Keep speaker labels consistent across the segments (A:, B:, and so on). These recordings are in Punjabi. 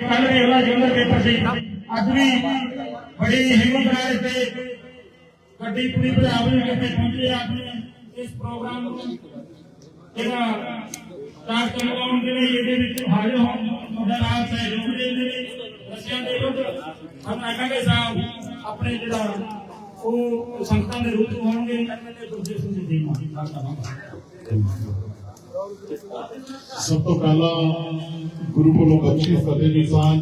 A: ਕੱਲ ਵੀ ਅਗਲਾ ਜਨਰਲ ਪੇਪਰ ਸੀ। ਅੱਜ ਵੀ ਬੜੀ ਹਿੰਮਤ ਨਾਲ ਤੇ ਗੱਡੀ ਪੂਰੀ ਪੰਜਾਬ ਦੇ ਵਿੱਚ ਪਹੁੰਚੇ ਆਪਣੇ ਇਸ ਪ੍ਰੋਗਰਾਮ ਨੂੰ। ਜਿਹੜਾ ਕਾਰਜ ਕਰਵਾਉਣ ਦੇ ਲਈ ਇਹਦੇ ਵਿੱਚ ਹਾਜ਼ਰ ਹੋਣ ਤੁਹਾਡਾ ਨਾਲ ਸਹਿਯੋਗ ਦੇ ਲਈ ਰਸਿਆਂ ਦੇ ਵਿਰੁੱਧ ਹਮ ਸਾਹਿਬ ਆਪਣੇ ਜਿਹੜਾ ਉਹ ਸੰਗਤਾਂ ਦੇ ਰੂਪ ਹੋਣਗੇ। ਐਮਐਲਏ ਗੁਰਜੀਤ ਸਿੰਘ ਜੀ ਦੀ
B: ਸਭ ਤੋਂ ਪਹਿਲਾਂ ਗੁਰੂ ਕੋਲੋਂ ਬਖਸ਼ੀ ਫਤਿਹ ਦੀ ਸਾਂਝ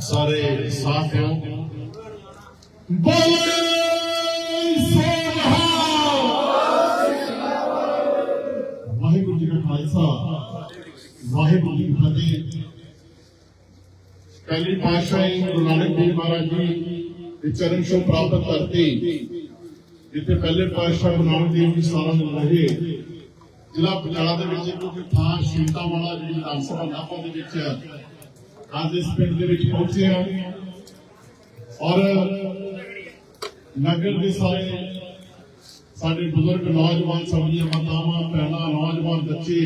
B: ਸਾਰੇ ਸਾਥੀਓ ਬੋਲੇ ਸੋਹਾ ਵਾਹਿਗੁਰੂ ਜੀ ਕਾ ਖਾਲਸਾ ਵਾਹਿਗੁਰੂ ਜੀ ਕੀ ਫਤਿਹ ਪਹਿਲੀ ਪਾਤਸ਼ਾਹੀ ਗੁਰੂ ਨਾਨਕ ਦੇਵ ਮਹਾਰਾਜ ਜੀ ਦੇ ਚਰਨ ਛੋਹ ਪ੍ਰਾਪਤ ਕਰਤੀ ਜਿੱਥੇ ਪਹਿਲੇ ਪਾਤਸ਼ਾਹ ਬਣਾਉਣ ਨਾਨਕ ਦੇਵ ਸਾਰਾ ਰਹੇ, ਜ਼ਿਲ੍ਹਾ ਪਟਿਆਲਾ ਦੇ ਵਿੱਚ ਇੱਕ ਥਾਂ ਸ਼ੀਲਤਾ ਵਾਲਾ ਜਿਹੜੀ ਵਿਧਾਨ ਸਭਾ ਨਾਪਾ ਦੇ ਵਿੱਚ ਅੱਜ ਇਸ ਪਿੰਡ ਦੇ ਵਿੱਚ ਪਹੁੰਚੇ ਹਾਂ। ਔਰ ਨਗਰ ਦੇ ਸਾਰੇ ਸਾਡੇ ਬਜ਼ੁਰਗ ਨੌਜਵਾਨ ਸਾਡੀਆਂ ਮਾਤਾਵਾਂ, ਭੈਣਾਂ, ਨੌਜਵਾਨ ਬੱਚੇ,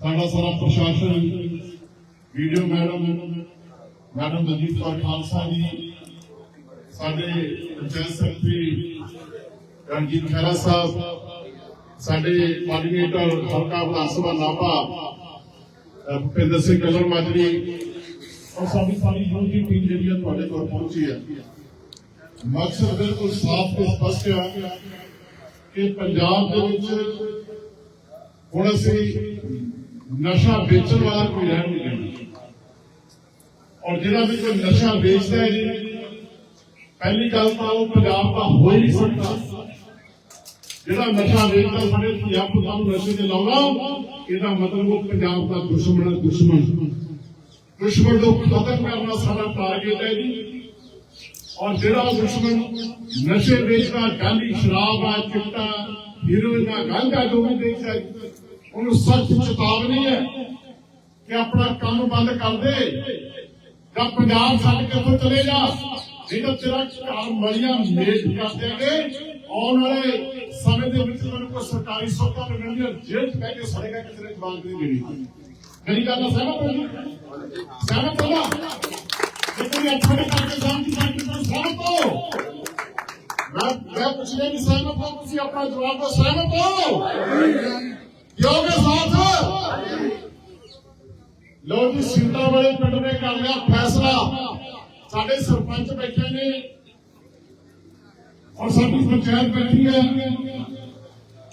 B: ਸਾਡਾ ਸਾਰਾ ਪ੍ਰਸ਼ਾਸਨ, ਵੀਡੀਓ ਮੈਡਮ ਮੈਡਮ ਦਜੀਤ ਕੌਰ ਖਾਲਸਾ ਜੀ ਸਾਡੇ ਪੰਚਾਇਤ ਸਕੱਤਰੀ ਰਣਜੀਤ ਖਹਿਰਾ ਸਾਹਿਬ, ਸਾਡੇ ਕੋਆਰਡੀਨੇਟਰ ਹਲਕਾ ਵਿਧਾਨ ਸਭਾ ਨਾਭਾ ਭੁਪਿੰਦਰ ਸਿੰਘ ਕਲਰ ਮਾਜਰੀ, ਔਰ ਸਾਡੀ ਸਾਰੀ ਯੂਨਿਟੀ ਟੀਮ ਜਿਹੜੀ ਆ ਤੁਹਾਡੇ ਕੋਲ ਪਹੁੰਚੀ ਹੈ ਮਕਸਦ ਬਿਲਕੁਲ ਸਾਫ਼ ਤੇ ਸਪਸ਼ਟ ਹੈ ਕਿ ਪੰਜਾਬ ਦੇ ਵਿੱਚ ਹੁਣ ਅਸੀਂ ਨਸ਼ਾ ਵੇਚਣ ਵਾਲਾ ਕੋਈ ਰਹਿਣ ਨਹੀਂ ਦੇਣਾ। ਔਰ ਜਿਹੜਾ ਵੀ ਕੋਈ ਨਸ਼ਾ ਵੇਚਦਾ ਹੈ ਜੀ ਪਹਿਲੀ ਗੱਲ ਤਾਂ ਉਹ ਪੰਜਾਬ ਦਾ ਹੋ ਹੀ ਨਹੀਂ ਸਕਦਾ ਜਿਹੜਾ ਨਸ਼ਾ ਵੇਚਦਾ ਸਾਡੇ ਪੰਜਾਬ ਨੂੰ ਨਸ਼ੇ ਤੇ ਲਾਉਣਾ, ਇਹਦਾ ਮਤਲਬ ਉਹ ਪੰਜਾਬ ਦਾ ਦੁਸ਼ਮਣ ਹੈ, ਦੁਸ਼ਮਣ। ਦੁਸ਼ਮਣ ਨੂੰ ਖਤਮ ਕਰਨਾ ਸਾਡਾ ਟਾਰਗੇਟ ਹੈ ਜੀ। ਔਰ ਜਿਹੜਾ ਦੁਸ਼ਮਣ ਨਸ਼ੇ ਵੇਚਦਾ ਗਾਲੀ ਸ਼ਰਾਬ ਆ ਚਿੱਟਾ, ਹੀਰੋਇਨ ਆ ਗਾਂਜਾ ਜੋ ਵੀ ਵੇਚਦਾ ਉਹਨੂੰ ਸਖਤ ਚੇਤਾਵਨੀ ਹੈ ਕਿ ਆਪਣਾ ਕੰਮ ਬੰਦ ਕਰ ਦੇ ਜਾਂ ਪੰਜਾਬ ਛੱਡ ਕੇ ਉੱਥੋਂ ਚਲੇ ਜਾ। ਨਹੀਂ ਤੇਰਾ ਘਰ ਮਲੀਆਂ ਮੇਜ ਕਰ ਦੇਗੇ ਆਉਣ ਵਾਲੇ ਸਮੇਂ ਦੇ ਵਿੱਚ ਤੁਹਾਨੂੰ ਕੋਈ ਸਰਕਾਰੀ ਸੌਕਾ ਮਿਲਣਗੀਆਂ ਜੇਲ੍ਹ 'ਚ ਬਹਿ ਕੇ ਸੜੇਗਾ ਕਿਸੇ ਨੇ ਜਵਾਨ ਨਹੀਂ ਦੇਣੀ। ਮੇਰੀ ਗੱਲ ਨਾਲ ਸਹਿਮਤ ਹੋ ਜੀ? ਸਹਿਮਤ ਹੋ ਨਾ? ਜੇ ਕੋਈ ਅੱਛਾ ਨਹੀਂ ਕਰਕੇ ਜਾਣ ਦੀ ਬਾਤ ਸਹਿਮਤ ਹੋ। ਮੈਂ ਮੈਂ ਪੁੱਛਿਆ ਨਹੀਂ ਸਹਿਮਤ ਹੋ, ਤੁਸੀਂ ਆਪਣਾ ਜਵਾਬ ਦੋ ਸਹਿਮਤ ਹੋ? ਯੋਗੇ ਸਾਥ ਲੋ ਜੀ ਸਿੰਦਾ ਵਾਲੇ ਪਿੰਡ ਨੇ ਕਰ ਲਿਆ ਫੈਸਲਾ। ਸਾਡੇ ਸਰਪੰਚ ਬੈਠੇ ਨੇ ਔਰ ਸਾਡੀ ਪੰਚਾਇਤ ਬੈਠੀ ਹੈ।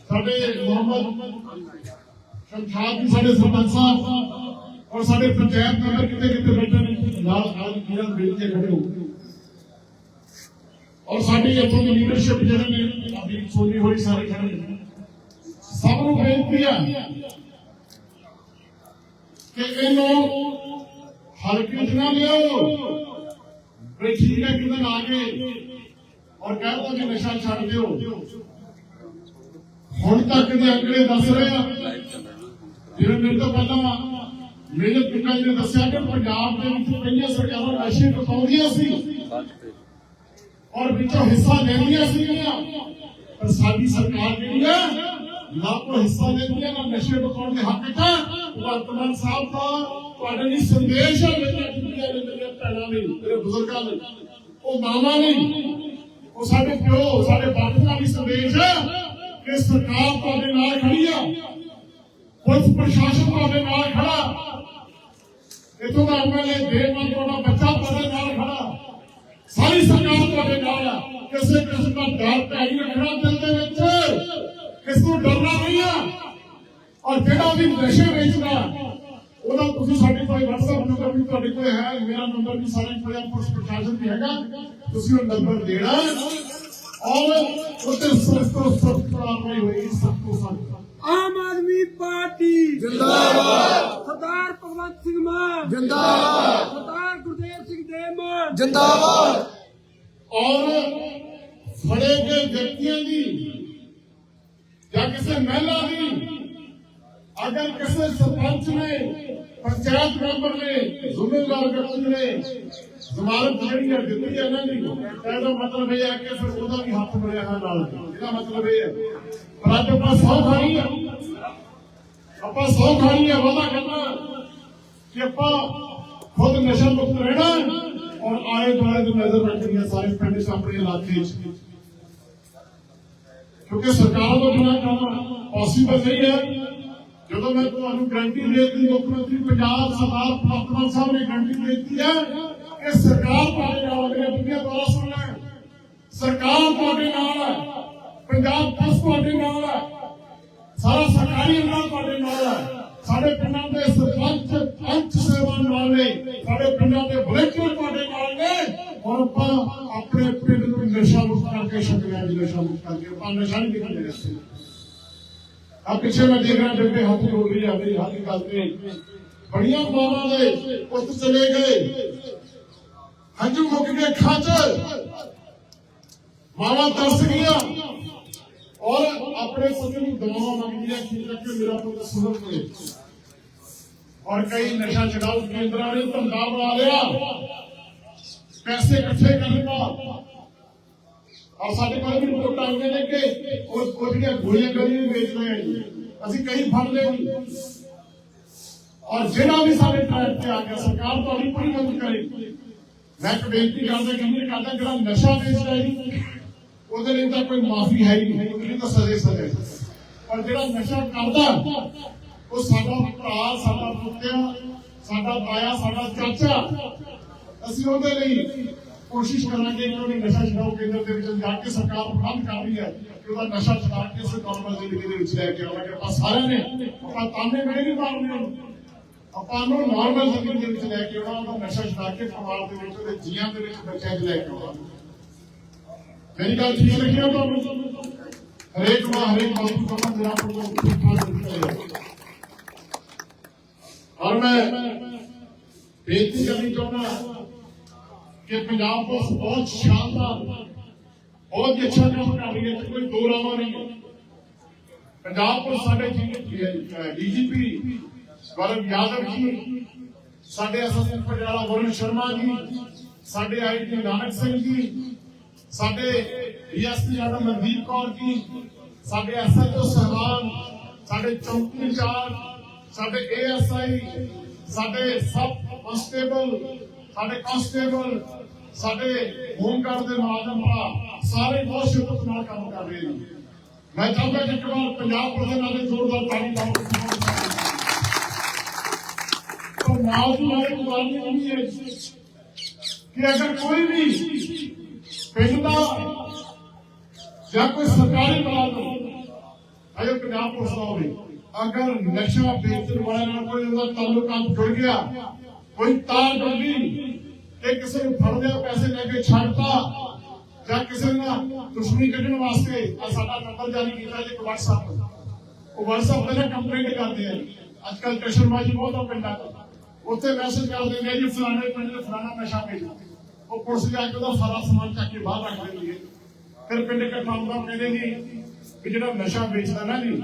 B: ਸਾਡੇ ਮੁਹੰਮਦ ਸ਼ਮਸ਼ਾਦ ਜੀ, ਸਾਡੇ ਸਰਪੰਚ ਸਾਹਿਬ ਔਰ ਸਾਡੇ ਪੰਚਾਇਤ ਮੈਂਬਰ ਕਿਤੇ ਕਿਤੇ ਬੈਠੇ ਨੇ? ਨਾਲ ਨਾਲ ਕਿਹਨਾਂ ਮਿਲ ਕੇ ਖੜੇ ਹੋ ਔਰ ਸਾਡੀ ਇੱਥੋਂ ਦੀ ਲੀਡਰਸ਼ਿਪ ਜਿਹੜੇ ਨੇ ਅਭੀ ਸੋਨੀ ਹੋਈ ਸਾਰੇ ਖੜੇ ਨੇ। ਸਭ ਨੂੰ ਬੇਨਤੀ ਹੈ ਕਿ ਇਹਨੂੰ ਹਲਕੇ ਚ ਨਾ ਲਿਆਓ। ਵੀ ਠੀਕ ਹੈ, ਕਿਤੇ ਆ ਗਏ। ਔਰ ਕਹਿ ਦੋ ਕਿ ਨਸ਼ਾ ਛੱਡ ਦਿਓ। ਹੁਣ ਤੱਕ ਦੇ ਅੰਕੜੇ ਦੱਸ ਰਹੇ ਆ ਜਿਹੜੇ ਮੇਰੇ ਤੋਂ ਪਹਿਲਾਂ ਮੇਰੇ ਪਿਤਾ ਜੀ ਨੇ ਦੱਸਿਆ ਕਿ ਪੰਜਾਬ ਦੇ ਵਿੱਚ ਪਹਿਲੀਆਂ ਸਰਕਾਰਾਂ ਨਸ਼ੇ ਪਕਾਉਂਦੀਆਂ ਸੀ ਔਰ ਵਿੱਚੋਂ ਹਿੱਸਾ ਲੈਂਦੀਆਂ ਸੀਗੀਆਂ। ਪਰ ਸਾਡੀ ਸਰਕਾਰ ਜਿਹੜੀ ਆ, ਨਾ ਕੋਈ ਹਿੱਸਾ ਲੈਂਦੀ ਹੈ ਨਾ ਨਸ਼ੇ ਪਕਾਉਣ ਦੇ ਹੱਕ 'ਚ ਭਗਵੰਤ ਮਾਨ ਸਾਹਿਬ ਦਾ ਤੁਹਾਡੇ ਲਈ ਸੰਦੇਸ਼ ਹੈ ਮੇਰੇ ਚੁੱਕੀਆਂ ਨੇ ਮੇਰੇ ਭੈਣਾਂ ਲਈ ਮੇਰੇ ਬਜ਼ੁਰਗਾਂ ਲਈ ਉਹ ਮਾਵਾਂ ਲਈ ਉਹ ਸਾਡੇ ਪਿਓ, ਸਾਡੇ ਬਾਪੂਆਂ ਲਈ ਸੰਦੇਸ਼ ਹੈ ਕਿ ਸਰਕਾਰ ਤੁਹਾਡੇ ਨਾਲ ਖੜੀ ਆ, ਪੁਲਿਸ ਪ੍ਰਸ਼ਾਸਨ ਤੁਹਾਡੇ ਨਾਲ ਖੜਾ। ਇਥੋਂ ਦਾ ਐਮਐਲਏ ਦੇਵਮਨ ਤੁਹਾਡਾ ਬੱਚਾ ਤੁਹਾਡੇ ਨਾਲ ਖੜਾ। ਸਾਰੀ ਸਰਕਾਰ ਤੁਹਾਡੇ ਨਾਲ ਆ। ਕਿਸੇ ਕਿਸਮ ਦਾ ਡਰ ਪੈ ਨਹੀਂ ਰੱਖਣਾ ਦਿਲ ਦੇ ਵਿੱਚ। ਕਿਸ ਨੂੰ ਡਰਨਾ ਨਹੀਂ ਆ। ਔਰ ਜਿਹੜਾ ਵੀ ਨਸ਼ੇ ਵੇਚਦਾ ਉਹਦਾ ਤੁਸੀਂ ਸਾਡੇ ਕੋਲ WhatsApp ਨੰਬਰ ਵੀ ਤੁਹਾਡੇ ਕੋਲ ਹੈ ਮੇਰਾ ਨੰਬਰ ਵੀ ਸਾਰੇ ਕੋਲ ਹੈ ਪੁਲਿਸ ਪ੍ਰਸ਼ਾਸਨ ਵੀ ਹੈਗਾ ਤੁਸੀਂ ਉਹ ਨੰਬਰ ਦੇਣਾ। ਔਰ ਉੱਤੇ ਸਖਤ ਤੋਂ ਸਖਤ ਕਾਰਵਾਈ ਹੋਏਗੀ ਸਖਤ ਤੋਂ ਸਖਤ।
C: ਆਮ ਆਦਮੀ ਪਾਰਟੀ। ਜਿੰਦਾਬਾਦ। ਸਰਦਾਰ ਭਗਵੰਤ ਸਿੰਘ ਮਾਨ। ਜਿੰਦਾਬਾਦ। ਸਰਦਾਰ ਗੁਰਦੇਵ ਸਿੰਘ ਦੇ ਮਾਨ।
D: ਜਿੰਦਾਬਾਦ।
B: ਔਰ ਫੜੇ ਗਏ ਵਿਅਕਤੀਆਂ ਦੀ ਜਾਂ ਕਿਸੇ ਮਹਿਲਾ ਦੀ ਅਗਰ ਕਿਸੇ ਸਰਪੰਚ ਨੇ, ਪੰਚਾਇਤ ਮੈਂਬਰ ਨੇ, ਜ਼ਿੰਮੇਵਾਰ ਵਿਅਕਤੀ ਨੇ ਜ਼ਮਾਨਤ ਜਿਹੜੀ ਹੈ ਦਿੱਤੀ ਹੈ ਨਾ ਜੀ ਇਹਦਾ ਮਤਲਬ ਇਹ ਹੈ ਕਿ ਫਿਰ ਉਹਦਾ ਵੀ ਹੱਥ ਮਿਲਿਆ ਹੈ ਨਾਲ ਇਹਦਾ ਮਤਲਬ ਇਹ ਹੈ। ਪਰ ਅੱਜ ਆਪਾਂ ਸੌ ਖਾਣੀ ਹੈ ਆਪਾਂ ਸੌ ਖਾਣੀ ਹੈ ਵਾਦਾ ਕਰਨਾ ਕਿ ਆਪਾਂ ਖੁਦ ਨਸ਼ਾ ਮੁਕਤ ਰਹਿਣਾ ਔਰ ਆਲੇ ਦੁਆਲੇ ਦੀ ਨਜ਼ਰ ਰੱਖਣੀ ਹੈ ਸਾਰੇ ਪਿੰਡ 'ਚ, ਆਪਣੇ ਇਲਾਕੇ 'ਚ। ਕਿਉਂਕਿ ਸਰਕਾਰ ਤੋਂ ਬਿਨਾਂ ਕੰਮ ਪੋਸੀਬਲ ਨਹੀਂ ਹੈ। ਜਦੋਂ ਮੈਂ ਤੁਹਾਨੂੰ ਗਰੰਟੀ ਦੇ ਮੁੱਖ ਮੰਤਰੀ ਪੰਜਾਬ ਸਰਦਾਰ ਭਗਵੰਤ ਸਾਹਿਬ ਨੇ ਗਰੰਟੀ ਦਿੱਤੀ ਹੈ ਕਿ ਸਰਕਾਰ ਤੁਹਾਡੇ ਨਾਲ ਹੈ। ਦੁਨੀਆ ਦੁਆਰਾ ਸੁਣ ਲੈ। ਸਰਕਾਰ ਤੁਹਾਡੇ ਨਾਲ ਹੈ ਪੰਜਾਬ ਪੁਲਿਸ ਤੁਹਾਡੇ ਨਾਲ ਹੈ ਸਾਰਾ ਸਰਕਾਰੀ ਅਮਲਾ ਤੁਹਾਡੇ ਨਾਲ ਹੈ ਸਾਡੇ ਪਿੰਡਾਂ ਦੇ ਸਰਪੰਚ ਅੰਚ ਸੇਵਾ ਨਾਲ ਨੇ। ਸਾਡੇ ਪਿੰਡਾਂ ਦੇ ਵਲੰਟੀਅਰ ਤੁਹਾਡੇ ਨਾਲ ਨੇ। ਔਰ ਆਪਾਂ ਆਪਣੇ ਪਿੰਡ ਨੂੰ ਨਸ਼ਾ ਮੁਕਤ ਕਰਕੇ ਛੱਡਿਆ ਨਸ਼ਾ ਮੁਕਤ ਕਰਕੇ। ਆਪਾਂ ਨਸ਼ਾ ਨਹੀਂ ਦੇਖਦੇ ਰਸਤੇ ਆ ਪਿੱਛੇ ਮੈਂ ਦੇਖ ਰਿਹਾ ਬੇਬੇ ਹੱਥ ਹੋ ਰਹੀ ਆ ਮੇਰੀ ਹੱਥ ਗੱਲ ਤੇ। ਬੜੀਆਂ ਮਾਵਾਂ ਦੇ ਪੁੱਤ ਚਲੇ ਗਏ। ਹੰਝੂ ਮੁੱਕ ਗਏ ਅੱਖਾਂ ਮਾਵਾਂ ਤਰਸ ਗਈਆਂ। ਔਰ ਆਪਣੇ ਪੁੱਤ ਨੂੰ ਦਵਾਵਾਂ ਮੰਗਦੀਆਂ ਕਿ ਕਿ ਮੇਰਾ ਪੁੱਤ ਸੁਧਰ ਪਏ ਔਰ ਕਈ ਨਸ਼ਾ ਛਡਾਊ ਕੇਂਦਰਾਂ ਨੇ ਧੰਦਾ ਬਣਾ ਲਿਆ। ਪੈਸੇ ਇਕੱਠੇ ਕਰਨ ਦਾ। ਔਰ ਸਾਡੇ ਕੋਲ ਵੀ ਰਿਪੋਰਟਾਂ ਆਈਆਂ ਨੇ ਕਿ ਉਹ ਉਹ ਗੋਲੀਆਂ ਗੋਲੀਆਂ ਵੇਚ ਰਹੇ ਆ ਅਸੀਂ ਕਈ ਫੜ ਲਏ ਔਰ ਜਿਹੜਾ ਵੀ ਸਾਡੇ ਟਰੈਕ ਤੇ ਆ ਗਿਆ, ਸਰਕਾਰ ਤੁਹਾਡੀ ਪੂਰੀ ਮਦਦ ਕਰੇ। ਮੈਂ ਇੱਕ ਬੇਨਤੀ ਕਰਦਾ ਕਿ ਕਰਦਾ, ਜਿਹੜਾ ਨਸ਼ਾ ਵੇਚਦਾ ਹੈ ਜੀ, ਉਹਦੇ ਲਈ ਤਾਂ ਕੋਈ ਮਾਫੀ ਹੈ ਹੀ ਨਹੀਂ। ਉਹਦੇ ਲਈ ਤਾਂ ਸਜ਼ਾ ਸਜ਼ਾ ਪਰ ਜਿਹੜਾ ਨਸ਼ਾ ਕਰਦਾ, ਉਹ ਸਾਡਾ ਭਰਾ, ਸਾਡਾ ਪੁੱਤਿਆ, ਸਾਡਾ ਤਾਇਆ, ਸਾਡਾ ਚਾਚਾ, ਅਸੀਂ ਉਹਦੇ ਲਈ ਕੋਸ਼ਿਸ਼ ਕਰਾਂਗੇ ਕਿ ਉਹਨੇ ਨਸ਼ਾ ਛਡਾਓ ਕੇਂਦਰ ਦੇ ਵਿੱਚ ਜਾ ਕੇ ਸਰਕਾਰ ਪ੍ਰਬੰਧ ਕਰ ਰਹੀ ਹੈ ਕਿ ਉਹਦਾ ਨਸ਼ਾ ਛਡਾ ਕੇ ਉਸ ਨੌਰਮਲ ਜ਼ਿੰਦਗੀ ਦੇ ਵਿੱਚ ਲੈ ਕੇ ਆਵਾਂਗੇ। ਆਪਾਂ ਸਾਰਿਆਂ ਨੇ, ਆਪਾਂ ਤਾਨੇ ਮੇਰੇ ਨਹੀਂ ਮਾਰਨੇ ਆਪਾਂ ਨੂੰ ਨਾਰਮਲ ਜ਼ਿੰਦਗੀ ਦੇ ਵਿੱਚ ਲੈ ਕੇ ਆਉਣਾ, ਉਹਦਾ ਨਸ਼ਾ ਛਡਾ ਕੇ ਪਰਿਵਾਰ ਦੇ ਵਿੱਚ, ਉਹਦੇ ਜੀਆਂ ਦੇ ਵਿੱਚ ਬੱਚਿਆਂ 'ਚ ਲੈ ਕੇ ਆਉਣਾ। ਮੇਰੀ ਗੱਲ ਠੀਕ ਲੱਗਿਆ ਤੁਹਾਨੂੰ? ਹਰੇਕ ਵਾਰ ਹਰੇਕ ਬਾਪੂ ਦਾ ਮੇਰਾ ਪ੍ਰੋਗਰਾਮ ਠੀਕ ਠਾਕ ਔਰ ਮੈਂ ਬੇਨਤੀ ਕਰਨੀ ਚਾਹੁੰਦਾ ਕਿ ਪੰਜਾਬ ਪੁਲਿਸ ਬਹੁਤ ਸ਼ਾਨਦਾਰ ਬਹੁਤ ਹੀ ਅੱਛਾ ਕੰਮ ਕਰ ਰਹੀ ਹੈ ਤੇ ਕੋਈ ਦੋ ਰਾਵਾਂ ਨਹੀਂ ਹੈ। ਪੰਜਾਬ ਪੁਲਿਸ ਸਾਡੇ ਡੀਜੀਪੀ ਗੌਰਵ ਯਾਦਵ ਜੀ ਸਾਡੇ ਐਸਐਸਪੀ ਪਟਿਆਲਾ ਵਰੁਣ ਸ਼ਰਮਾ ਜੀ ਸਾਡੇ ਆਈਟੀ ਨਾਨਕ ਸਿੰਘ ਜੀ ਸਾਡੇ ਡੀਐਸਪੀ ਮੈਡਮ ਮਨਦੀਪ ਕੌਰ ਜੀ ਸਾਡੇ ਐਸਐਚਓ ਸਹਿਬਾਨ ਸਾਡੇ ਚੌਕੀ ਇੰਚਾਰਜ ਸਾਡੇ ਏਐਸਆਈ ਸਾਡੇ ਸਬ ਕਨਸਟੇਬਲ ਸਾਡੇ ਕਾਂਸਟੇਬਲ ਸਾਡੇ ਹੋਮਗਾਰਡ ਦੇ ਮੁਲਾਜ਼ਮ ਭਰਾ, ਸਾਰੇ ਬਹੁਤ ਸ਼ਿੱਦਤ ਨਾਲ ਕੰਮ ਕਰ ਰਹੇ ਨੇ। ਮੈਂ ਚਾਹੁੰਦਾ ਕਿ ਇੱਕ ਵਾਰ ਪੰਜਾਬ ਪੁਲਿਸ ਨਾਲ ਜ਼ੋਰਦਾਰ ਤਾੜੀ ਲਾਓ ਪਰ ਨਾਲ ਦੀ ਨਾਲ ਇੱਕ ਗੱਲ ਹੈ ਕਿ ਅਗਰ ਕੋਈ ਵੀ ਪਿੰਡ ਦਾ ਜਾਂ ਕੋਈ ਸਰਕਾਰੀ ਮੁਲਾਜ਼ਮ ਅਜੇ ਪੰਜਾਬ ਪੁਲਿਸ ਦਾ ਹੋਵੇ, ਅਗਰ ਨਸ਼ਾ ਵੇਚਣ ਵਾਲੇ ਨਾਲ ਕੋਈ ਉਹਦਾ ਤਾਲੁਕਾਤ ਜੁੜ ਗਿਆ ਕੋਈ ਤਾਰ ਜੁੜ ਗਈ ਕਿਸੇ ਨੂੰ ਫੜ ਲਿਆ, ਪੈਸੇ ਲੈ ਕੇ ਛੱਡਤਾ ਜਾਂ ਕਿਸੇ ਨਾਲ ਦੁਸ਼ਮਣੀ ਕੱਢਣ ਵਾਸਤੇ ਆ ਸਾਡਾ ਨੰਬਰ ਜਾਰੀ ਕੀਤਾ ਜੀ WhatsApp ਉਹ WhatsApp ਤੇ ਕੰਪਲੇਂਟ ਕਰਦੇ ਆ ਅੱਜ ਕੱਲ ਟੈਸ਼ਨਬਾਜ਼ੀ ਬਹੁਤ ਆ ਪਿੰਡਾਂ 'ਚ ਉੱਥੇ ਮੈਸੇਜ ਕਰਦੇ ਨੇ ਜੀ, ਫਲਾਣੇ ਪਿੰਡ ਦੇ ਫਲਾਣਾ ਨਸ਼ਾ ਵੇਚਦਾ ਉਹ ਪੁਲਿਸ ਜਾ ਕੇ ਉਹਦਾ ਸਾਰਾ ਸਮਾਨ ਚੱਕ ਕੇ ਬਾਹਰ ਰੱਖ ਦਿੰਦੀ ਹੈ। ਫਿਰ ਪਿੰਡ ਇਕੱਠਾ ਹੁੰਦਾ ਕਹਿੰਦੇ ਜੀ ਵੀ ਜਿਹੜਾ ਨਸ਼ਾ ਵੇਚਦਾ ਨਾ ਜੀ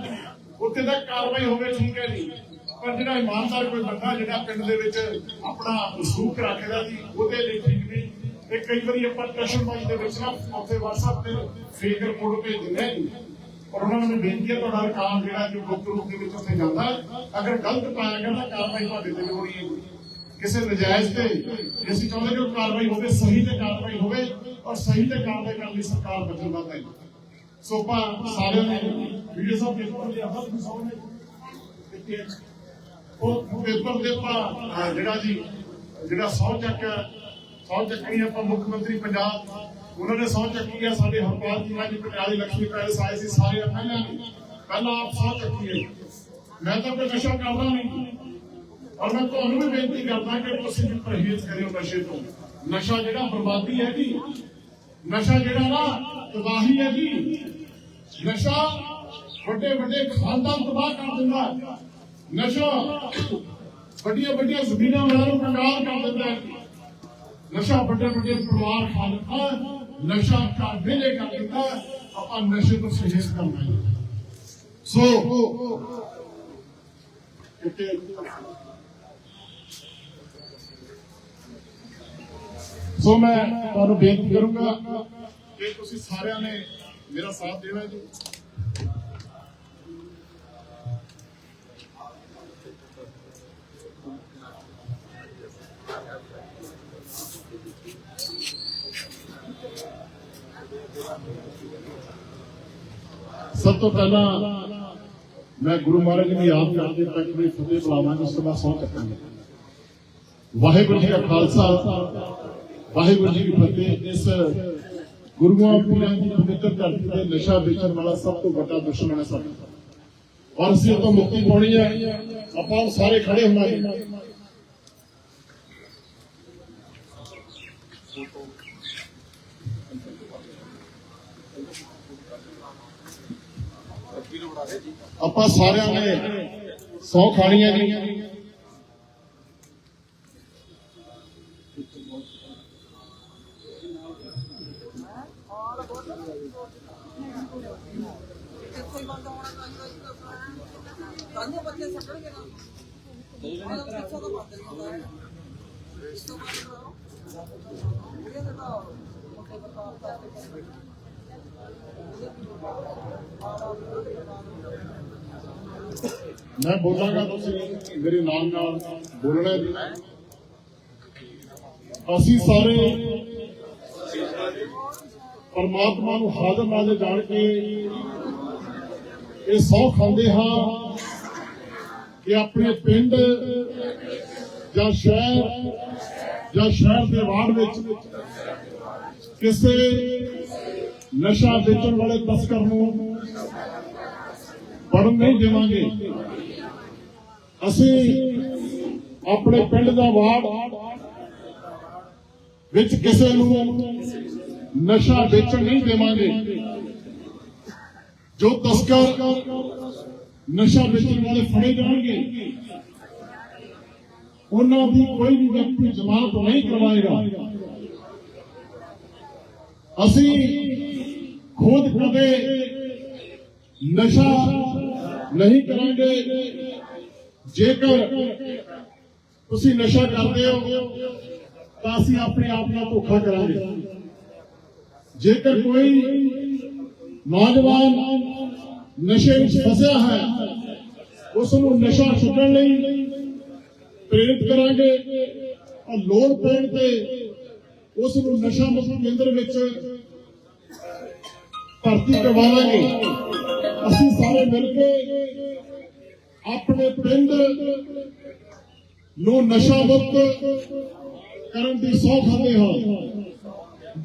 B: ਉੱਤੇ ਤਾਂ ਕਾਰਵਾਈ ਹੋਵੇ ਠੀਕ ਹੈ ਜੀ। ਪਰ ਜਿਹੜਾ ਇਮਾਨਦਾਰ ਕੋਈ ਬੰਦਾ ਜਿਹੜਾ ਪਿੰਡ ਦੇ ਵਿੱਚ ਆਪਣਾ ਰਸੂਖ ਰੱਖਦਾ ਜੀ ਉਹਦੇ ਲਈ ਠੀਕ ਨਹੀਂ। ਇਹ ਕਈ ਵਾਰੀ ਆਪਾਂ ਟੈਸ਼ਨਬਾਜ਼ੀ ਦੇ ਵਿੱਚ ਨਾ ਉੱਥੇ WhatsApp ਤੇ ਫੇਕ ਰਿਪੋਰਟ ਭੇਜ ਦਿੰਦੇ ਹਾਂ ਪਰ ਉਹਨਾਂ ਨੂੰ ਬੇਨਤੀ ਹੈ ਤੁਹਾਡਾ ਰਿਕਾਰਡ ਜਿਹੜਾ ਜੋ ਗੁਪਤ ਰੂਪ ਦੇ ਵਿੱਚ ਉੱਥੇ ਜਾਂਦਾ ਅਗਰ ਗਲਤ ਪਾਇਆ ਗਿਆ ਤਾਂ ਕਾਰਵਾਈ ਤੁਹਾਡੇ ਤੇ ਹੋਣੀ ਹੈ ਕਿਸੇ ਨਜਾਇਜ਼ ਤੇ ਅਸੀਂ ਚਾਹੁੰਦੇ ਕਿ ਉਹ ਕਾਰਵਾਈ ਹੋਵੇ, ਸਹੀ ਤੇ ਕਾਰਵਾਈ ਹੋਵੇ ਔਰ ਸਹੀ ਤੇ ਕਾਰਵਾਈ ਕਰਨ ਲਈ ਸਰਕਾਰ ਵਚਨਬੱਧ ਹੈ ਸੋ ਆਪਾਂ ਸਾਰਿਆਂ ਨੇ ਵੀਡੀਓ ਸਾਹਿਬ ਪੇਪਰ ਦੇ ਆਪਾਂ ਵੀ ਸਾਹਮਣੇ ਦਿੱਤੇ ਉਹ ਪੇਪਰ ਦੇ ਆਪਾਂ ਅਹ, ਜਿਹੜਾ ਜੀ ਜਿਹੜਾ ਸੌ ਚੱਕ ਸੌ ਚੱਕਣੀ ਆਪਾਂ ਮੁੱਖ ਮੰਤਰੀ ਪੰਜਾਬ ਉਹਨਾਂ ਨੇ ਸੌ ਚੱਕੀ ਆ ਸਾਡੇ ਹਰਪਾਲ ਜੀ ਨਾਲ ਜੀ ਪਟਿਆਲੇ ਲక్ష్ਮੀ ਪੈਲਸ ਆਏ ਸੀ ਸਾਰੇ ਪਹਿਲਾਂ ਨੇ ਪਹਿਲਾਂ ਆਪ ਸੌ ਚੱਕੀ ਹੈ ਮੈਂ ਤਾਂ ਕੋਈ ਨਸ਼ਾ ਕਰਦਾ ਨਹੀਂ ਔਰ ਮੈਂ ਤੁਹਾਨੂੰ ਵੀ ਬੇਨਤੀ ਕਰਦਾ ਕਿ ਤੁਸੀਂ ਵੀ ਪਰਹੇਜ਼ ਕਰਿਓ ਨਸ਼ੇ ਤੋਂ ਨਸ਼ਾ ਜਿਹੜਾ ਬਰਬਾਦੀ ਹੈ ਜੀ ਨਸ਼ਾ ਜਿਹੜਾ ਨਾ ਤਬਾਹੀ ਹੈ ਜੀ ਨਸ਼ਾ ਵੱਡੇ ਵੱਡੇ ਖਾਨਦਾਨ ਤਬਾਹ ਕਰ ਦਿੰਦਾ ਹੈ। ਨਸ਼ਾ। ਵੱਡੀਆਂ ਵੱਡੀਆਂ ਜ਼ਮੀਨਾਂ ਵਾਲਿਆਂ ਨੂੰ ਕੰਗਾਲ ਕਰ ਦਿੰਦਾ ਹੈ। ਨਸ਼ਾ ਵੱਡੇ ਵੱਡੇ ਪਰਿਵਾਰ ਖਾ ਲੈਂਦਾ ਨਸ਼ਾ ਘਰ ਵੇਲੇ ਕਰ ਦਿੰਦਾ ਆਪਾਂ ਨਸ਼ੇ ਤੋਂ ਪਰਹੇਜ਼ ਕਰਨਾ ਹੈ। ਸੋ ਇੱਥੇ ਸੋ ਮੈਂ ਤੁਹਾਨੂੰ ਬੇਨਤੀ ਕਰੂੰਗਾ ਕਿ ਤੁਸੀਂ ਸਾਰਿਆਂ ਨੇ ਮੇਰਾ ਸਾਥ ਦੇਣਾ ਜੀ। ਸਭ ਤੋਂ ਪਹਿਲਾਂ ਮੈਂ ਗੁਰੂ ਮਹਾਰਾਜ ਨੂੰ ਯਾਦ ਕਰਦੇ ਤੱਕ ਵੀ ਫਤਿਹ ਬੁਲਾਵਾਂਗੇ ਉਸ ਤੋਂ ਬਾਅਦ ਸਹੁੰ ਚੱਕਾਂਗੇ ਵਾਹਿਗੁਰੂ ਜੀ ਕਾ ਖਾਲਸਾ, ਵਾਹਿਗੁਰੂ ਜੀ ਕੀ ਫਤਿਹ। ਇਸ ਗੁਰੂਆਂ ਪੀਰਾਂ ਦੀ ਪਵਿੱਤਰ ਧਰਤੀ ਤੇ ਨਸ਼ਾ ਵੇਚਣ ਵਾਲਾ ਸਭ ਤੋਂ ਵੱਡਾ ਦੁਸ਼ਮਣ ਹੈ ਸਾਡਾ। ਔਰ ਅਸੀਂ ਤੋਂ ਮੁਕਤੀ ਪਾਉਣੀ ਹੈ। ਆਪਾਂ ਸਾਰੇ ਖੜੇ ਹੋਵਾਂਗੇ। ਆਪਾਂ ਸਾਰਿਆਂ ਨੇ ਸੌ ਖਾਣੀਆਂ
D: ਜੀ। ਦੱਸਣਾ ਕਾਹਨੂੰ
B: ਮੈਂ ਬੋਲਾਂਗਾ ਤੁਸੀਂ, ਮੇਰੇ ਨਾਲ ਨਾਲ ਬੋਲਣਾ ਜੀ ਅਸੀਂ ਸਾਰੇ ਪਰਮਾਤਮਾ ਨੂੰ ਹਾਜ਼ਰ ਨਾਜ਼ਰ ਜਾਣ ਕੇ ਇਹ ਸੌ ਖਾਂਦੇ ਹਾਂ ਕਿ ਆਪਣੇ ਪਿੰਡ ਜਾਂ ਸ਼ਹਿਰ ਜਾਂ ਸ਼ਹਿਰ ਦੇ ਵਾਰਡ ਵਿੱਚ ਕਿਸੇ ਨਸ਼ਾ ਵੇਚਣ ਵਾਲੇ ਤਸਕਰ ਨੂੰ ਪੜਨ ਨਹੀਂ ਦੇਵਾਂਗੇ। ਅਸੀਂ ਆਪਣੇ ਪਿੰਡ ਦਾ ਵਾਰਡ ਵਿੱਚ ਕਿਸੇ ਨੂੰ ਨਸ਼ਾ ਵੇਚਣ ਨਹੀਂ ਦੇਵਾਂਗੇ। ਜੋ ਤਸਕਰ ਨਸ਼ਾ ਵੇਚਣ ਵਾਲੇ ਫੜੇ ਜਾਣਗੇ, ਉਹਨਾਂ ਦੀ ਕੋਈ ਵੀ ਵਿਅਕਤੀ ਜਮਾਤ ਨਹੀਂ ਕਰਵਾਏਗਾ। ਅਸੀਂ ਖੁਦ ਕਦੇ ਨਸ਼ਾ ਨਹੀਂ ਕਰਾਂਗੇ ਜੇਕਰ ਤੁਸੀਂ ਨਸ਼ਾ ਕਰਦੇ ਹੋ, ਤਾਂ ਅਸੀਂ ਆਪਣੇ ਆਪ ਨਾਲ ਧੋਖਾ ਕਰਾਂਗੇ। ਜੇਕਰ ਕੋਈ ਨੌਜਵਾਨ ਨਸ਼ੇ ਵਿੱਚ ਫਸਿਆ ਹੈ ਉਸ ਨੂੰ ਨਸ਼ਾ ਛੱਡਣ ਲਈ ਪ੍ਰੇਰਿਤ ਕਰਾਂਗੇ ਔਰ ਲੋੜ ਪੈਣ ਤੇ ਉਸ ਨੂੰ ਨਸ਼ਾ ਮੁਕਤ ਕੇਂਦਰ ਵਿੱਚ ਭਰਤੀ ਕਰਵਾਵਾਂਗੇ। ਅਸੀਂ ਸਾਰੇ ਮਿਲ ਕੇ ਆਪਣੇ ਪਿੰਡ ਨੂੰ ਨਸ਼ਾ ਮੁਕਤ ਕਰਨ ਦੀ ਸੌਖ ਖਾਂਦੇ ਹਾਂ।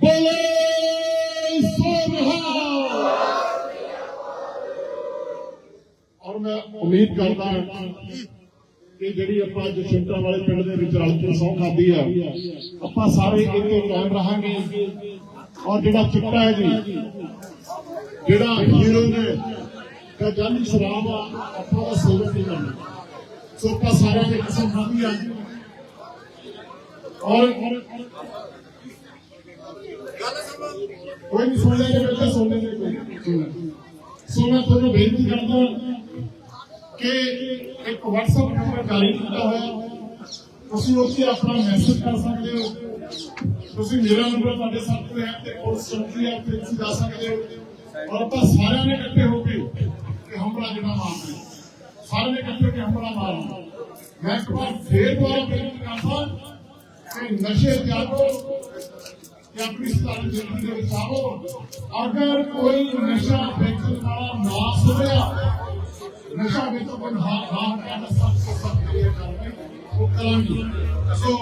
B: ਬੋਲੇ ਸੋਨਹਾ ਔਰ ਮੈਂ ਉਮੀਦ ਕਰਦਾ ਹਾਂ ਕਿ ਜਿਹੜੀ ਆਪਾਂ ਜਸ਼ਿੰਟਾ ਵਾਲੇ ਪਿੰਡ ਦੇ ਵਿੱਚ ਰਲ ਕੇ ਸੌ ਖਾਦੀ ਆ, ਆਪਾਂ ਸਾਰੇ ਇੱਥੇ ਕਾਇਮ ਰਹਾਂਗੇ। ਔਰ ਜਿਹੜਾ ਚਿੱਟਾ ਹੈ ਜੀ, ਜਿਹੜਾ ਹੀਰੋ ਨੇ ਤੇ ਜਾਨੀ ਸ਼ਰਾਬ ਆ, ਆਪਾਂ ਦਾ ਸੇਵਨ ਨਹੀਂ ਕਰਨਾ ਸੋ ਆਪਾਂ ਸਾਰਿਆਂ ਨੇ ਕਿਸੇ ਖਾਦੀ ਆ ਔਰ ਕੋਈ ਨਹੀਂ ਸੁਣ ਲੈਣੇ ਬੱਚੇ ਸੁਣ ਲੈਣੇ ਸੋ ਮੈਂ ਤੁਹਾਨੂੰ ਬੇਨਤੀ ਕਰਦਾ ਕਿ ਇੱਕ WhatsApp ਨੰਬਰ ਜਾਰੀ ਕੀਤਾ ਹੋਇਆ। ਤੁਸੀਂ ਉੱਥੇ ਆਪਣਾ ਮੈਸੇਜ ਕਰ ਸਕਦੇ ਹੋ। ਤੁਸੀਂ ਮੇਰਾ ਨੰਬਰ ਤੁਹਾਡੇ ਸਾਥ ਹੈ ਤੇ ਪੁਲਿਸ ਚੌਕੀ ਹੈ ਉੱਥੇ ਤੁਸੀਂ ਜਾ ਸਕਦੇ ਹੋ। ਔਰ ਆਪਾਂ ਸਾਰਿਆਂ ਨੇ ਇਕੱਠੇ ਹੋ ਕੇ ਇਹ ਹਮਲਾ ਜਿਹੜਾ ਮਾਰਨਾ ਹੈ। ਨੇ ਇਕੱਠੇ ਹੋ ਕੇ ਹਮਲਾ ਮਾਰਨਾ ਮੈਂ ਇੱਕ ਵਾਰ ਫੇਰ ਦੁਆਰਾ ਬੇਨਤੀ ਕਰਦਾ ਕਿ ਨਸ਼ੇ ਤਿਆਗੋ, ਕਿ ਆਪਣੀ ਸਤਾਰੀ ਜ਼ਿੰਦਗੀ ਦੇ ਵਿੱਚ ਆਓ ਅਗਰ ਕੋਈ ਨਸ਼ਾ ਵੇਚਣ ਵਾਲਾ ਨਾ ਸੁਣਿਆ ਨਸ਼ਾ ਵੀ ਤਾਂ ਕੋਈ ਹਾਂ ਹਾਂ ਕਹਿੰਦਾ ਸਭ ਤੋਂ ਸਭ ਕਲੀਅਰ ਕਰ ਰਹੇ ਉਹ ਕਰਾਂਗੇ। ਸੋ